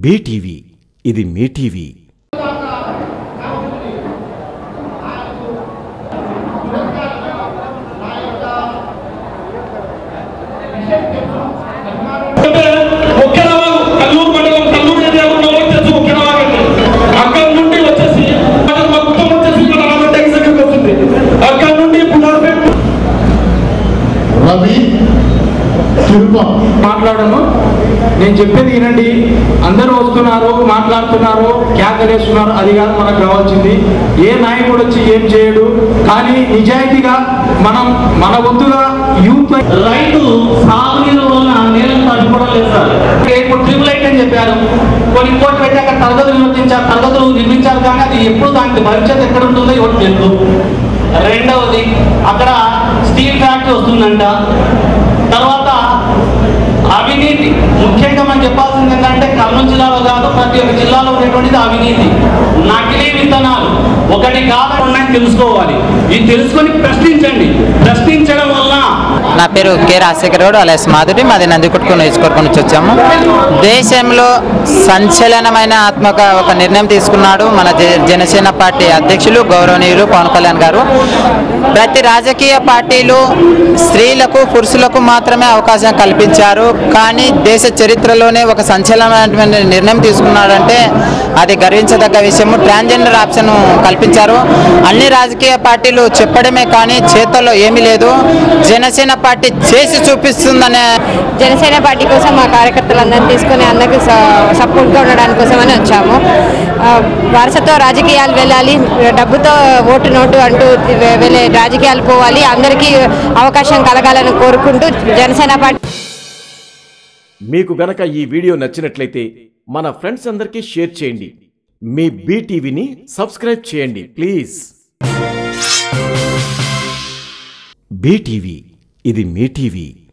BTV ఇది మీ TV. నుండి వచ్చేసి వచ్చేసి మన నుండి రవి చురుగ్గా మాట్లాడను. నేను చెప్పేది వినండి. అందరూ వస్తున్నారు మాట్లాడుతున్నారు కేకలేస్తున్నారు. అది కాదు మనకు రావాల్సింది ఏ నాయకుడు వచ్చి ఏం చేయడు? కానీ నిజాయితీగా మనం మన వంతుగా యూత్ రైతు సాగునీరు వలన నీళ్ళని తట్టుకోవడం లేదు సార్. ఇప్పుడు ట్రిపుల్ ఐట్ అని చెప్పారు. కొన్ని కోట్లు పెట్టి అక్కడ తరగతులు నిర్మించారు తరగతులు నిర్మించారు కానీ అది ఎప్పుడు దానికి భవిష్యత్తు ఎక్కడ ఉంటుందో ఎవరు తెలుసు. రెండవది అక్కడ స్టీల్ ఫ్యాక్టరీ వస్తుందంట తర్వాత అవినీతి ముఖ్యంగా మనం చెప్పాల్సింది ఏంటంటే కర్నూలు జిల్లాలో కాదు ప్రతి ఒక్క జిల్లాలో ఉన్నటువంటిది అవినీతి. నకిలీ విత్తనాలు. ఒకటి కాదు తెలుసుకోవాలి. ఇది తెలుసుకొని ప్రశ్నించండి. ప్రశ్న పేరు కె రాజశేఖర్ గౌడ్ అలాస్ మాధురి. మాది నందికొట్టుకుని నియోజకవర్గం వచ్చాము. దేశంలో సంచలనమైన ఆత్మక ఒక నిర్ణయం తీసుకున్నాడు మన జనసేన పార్టీ అధ్యక్షులు గౌరవనీయులు పవన్ కళ్యాణ్ గారు. ప్రతి రాజకీయ పార్టీలు స్త్రీలకు పురుషులకు మాత్రమే అవకాశం కల్పించారు. కానీ దేశ చరిత్రలోనే ఒక సంచలనమైనటువంటి నిర్ణయం తీసుకున్నాడంటే అది గర్వించదగ్గ విషయము. ట్రాన్స్జెండర్ ఆప్షన్ కల్పించారు. అన్ని రాజకీయ పార్టీలు చెప్పడమే కానీ చేతల్లో ఏమీ లేదు. జనసేన పార్టీ చేసి చూపిస్తుందనే జనసేన పార్టీ కోసం మా కార్యకర్తలందరినీ తీసుకొని అందరికి సపోర్ట్గా ఉండడానికి కోసమని వచ్చాము. ఆ, వారసత్వ రాజకీయాలు వెళ్ళాలి డబ్బుతో ఓటు నోటు అంటూ వెళ్ళే రాజకీయాలు పోవాలి అందరికీ అవకాశం కలగాలని కోరుకుంటూ జనసేన పార్టీ మీకు గనక ఈ వీడియో నచ్చినట్లయితే మన ఫ్రెండ్స్ అందరికీ షేర్ చేయండి. మీ బీటీవీని సబ్స్క్రైబ్ చేయండి ప్లీజ్. బీటీవీ ఇది మీ టీవీ.